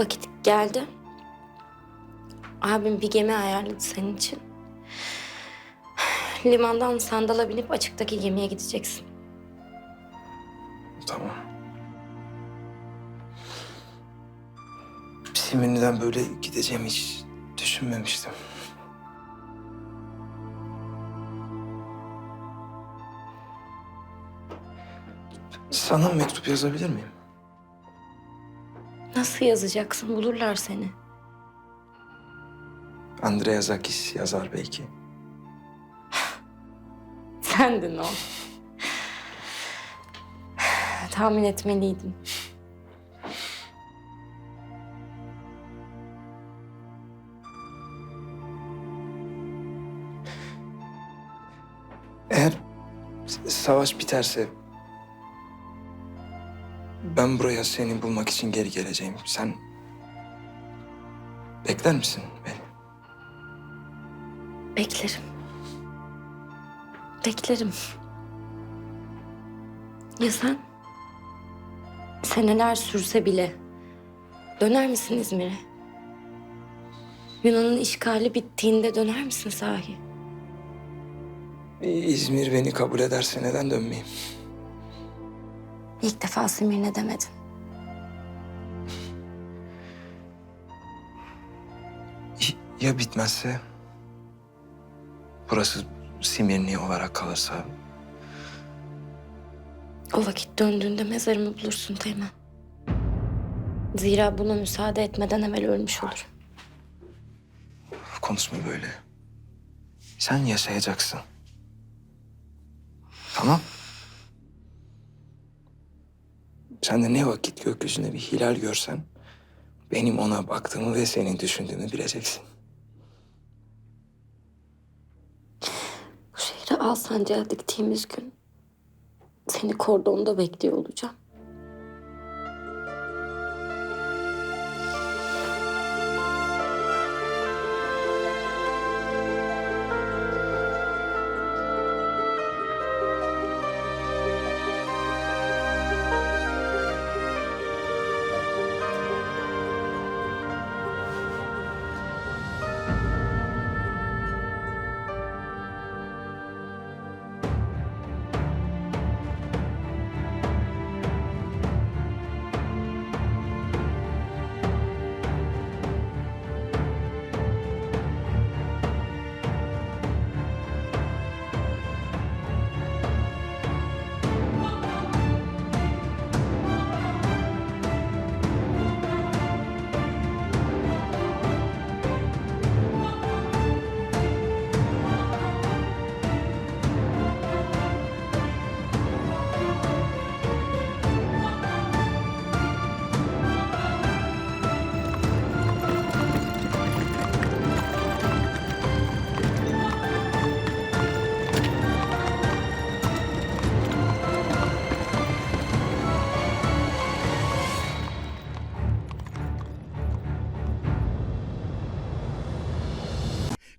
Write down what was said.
vakit geldi. Abim bir gemi ayarladı senin için. Limandan sandala binip açıktaki gemiye gideceksin. Tamam. Simirli'den böyle gideceğimi hiç düşünmemiştim. Sana mektup yazabilir miyim? Nasıl yazacaksın? Bulurlar seni. Andrea Zakis yazar belki. Sendin o. Tahmin etmeliydim. Eğer savaş biterse... Ben buraya seni bulmak için geri geleceğim. Sen... Bekler misin beni? Beklerim. Beklerim. Ya sen? Seneler sürse bile döner misin İzmir'e? Yunan'ın işgali bittiğinde döner misin sahi? İzmir beni kabul ederse neden dönmeyeyim? İlk defa Simir'ne demedin. Ya bitmezse? Burası Simirni olarak kalırsa? O vakit döndüğünde mezarımı bulursun Teğmen. Zira buna müsaade etmeden evvel ölmüş olurum. Konuşma böyle. Sen yaşayacaksın. Tamam. Sen de ne vakit gökyüzünde bir hilal görsen... ...benim ona baktığımı ve senin düşündüğümü bileceksin. Bu şehri al sancağı diktiğimiz gün seni kordonda bekliyor olacağım.